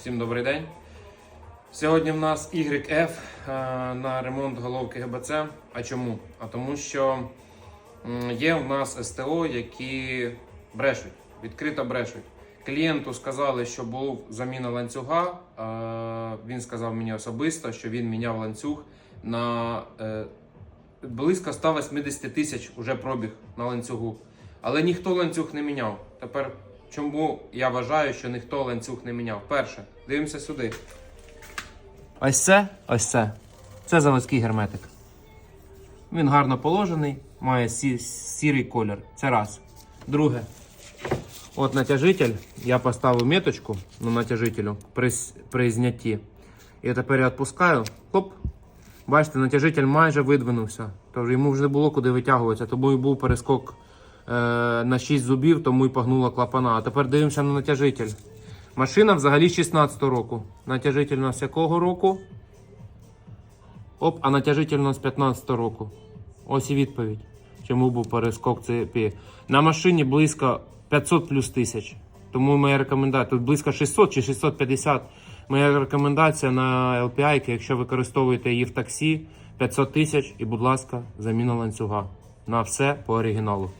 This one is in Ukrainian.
Всім добрий день. Сьогодні в нас YF е, на ремонт головки ГБЦ. А чому? А тому що є в нас СТО, які брешуть, відкрито брешуть. Клієнту сказали, що був заміна ланцюга. Він сказав мені особисто, що він міняв ланцюг на е, близько 180 тисяч уже пробіг на ланцюгу. Але ніхто ланцюг не міняв. Тепер чому я вважаю, що ніхто ланцюг не міняв? Перше, дивимося сюди. Ось це, ось це. Це заводський герметик. Він гарно положений, має сі- сірий колір. Це раз. Друге. От натяжитель. Я поставив меточку на натяжителю при, при знятті. І тепер я відпускаю. Хоп. Бачите, натяжитель майже видвинувся. Тож йому вже не було куди витягуватися, тому і був перескок на 6 зубів, тому і погнула клапана. А тепер дивимося на натяжитель. Машина взагалі 16 року. Натяжитель у нас якого року? Оп, а натяжитель у нас 15 року. Ось і відповідь. Чому був перескок цепі. На машині близько 500 плюс тисяч. Тому моя рекомендація, тут близько 600 чи 650. Моя рекомендація на LPI, якщо використовуєте її в таксі, 500 тисяч і, будь ласка, заміна ланцюга. На все по оригіналу.